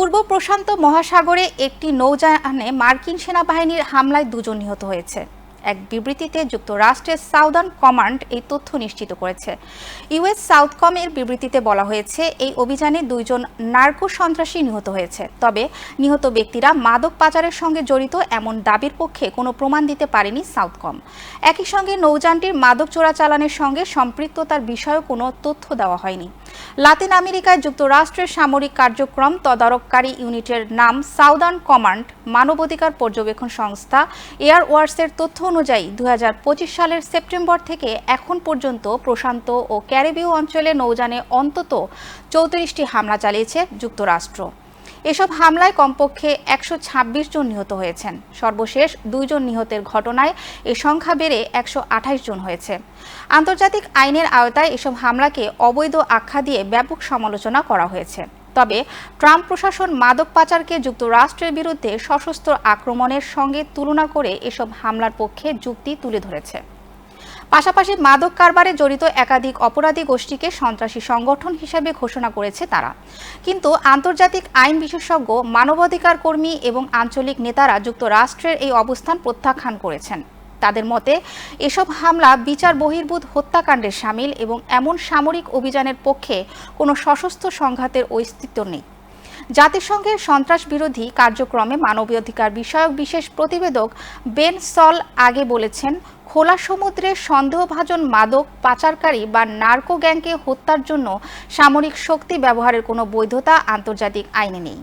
পূর্ব প্রশান্ত মহাসাগরে একটি নৌযানে মার্কিন সেনাবাহিনীর হামলায় দুজন নিহত হয়েছে। এক বিবৃতিতে যুক্তরাষ্ট্রের সাউদার্ন কমান্ড এই তথ্য নিশ্চিত করেছে। ইউএস সাউথকম এর বিবৃতিতে বলা হয়েছে, এই অভিযানে দুইজন নার্কো সন্ত্রাসী নিহত হয়েছে। তবে নিহত ব্যক্তিরা মাদক পাচারের সঙ্গে জড়িত এমন দাবির পক্ষে কোনো প্রমাণ দিতে পারেনি সাউথকম। একই সঙ্গে নৌযানটির মাদক চোরাচালানের সঙ্গে সম্পৃক্ততার বিষয়েও কোনো তথ্য দেওয়া হয়নি। লাতিন আমেরিকায় যুক্তরাষ্ট্রের সামরিক কার্যক্রম তদারককারী ইউনিটের নাম সাউদার্ন কমান্ড মানবাধিকার পর্যবেক্ষণ সংস্থা এয়ার ওয়ার্সের তথ্য অনুযায়ী দু হাজার পঁচিশ সালের সেপ্টেম্বর থেকে এখন পর্যন্ত প্রশান্ত ও ক্যারিবীয় অঞ্চলে নৌযানে অন্তত চৌত্রিশটি হামলা চালিয়েছে যুক্তরাষ্ট্র। এসব হামলায় কমপক্ষে একশো ছাব্বিশ জন নিহত হয়েছেন। সর্বশেষ দুইজন নিহতের ঘটনায় এ সংখ্যা বেড়ে একশো আঠাশ জন হয়েছে। আন্তর্জাতিক আইনের আওতায় এসব হামলাকে অবৈধ আখ্যা দিয়ে ব্যাপক সমালোচনা করা হয়েছে। তবে ট্রাম্প প্রশাসন মাদক পাচারকে যুক্তরাষ্ট্রের বিরুদ্ধে সশস্ত্র আক্রমণের সঙ্গে তুলনা করে এসব হামলার পক্ষে যুক্তি তুলে ধরেছে। পাশাপাশি মাদক কারবারে জড়িত একাধিক অপরাধী গোষ্ঠীকে সন্ত্রাসী সংগঠন হিসেবে ঘোষণা করেছে তারা। কিন্তু আন্তর্জাতিক আইন বিশেষজ্ঞ, মানবাধিকার কর্মী এবং আঞ্চলিক নেতারা যুক্তরাষ্ট্রের এই অবস্থান প্রত্যাখ্যান করেছেন। তাদের মতে, এসব হামলা বিচার বহির্ভূত হত্যাকাণ্ডের সামিল এবং এমন সামরিক অভিযানের পক্ষে কোনো সশস্ত্র সংঘাতের অস্তিত্ব নেই। জাতিসংঘের সন্ত্রাস বিরোধী কার্যক্রমে মানবাধিকার বিষয়ক বিশেষ প্রতিবেদক বেন সল আগে বলেছেন খোলা সমুদ্রে সন্দেহভাজন মাদক পাচারকারী বা নার্কো গ্যাংকে হত্যার জন্য সামরিক শক্তি ব্যবহারের কোনো বৈধতা আন্তর্জাতিক আইনে নেই।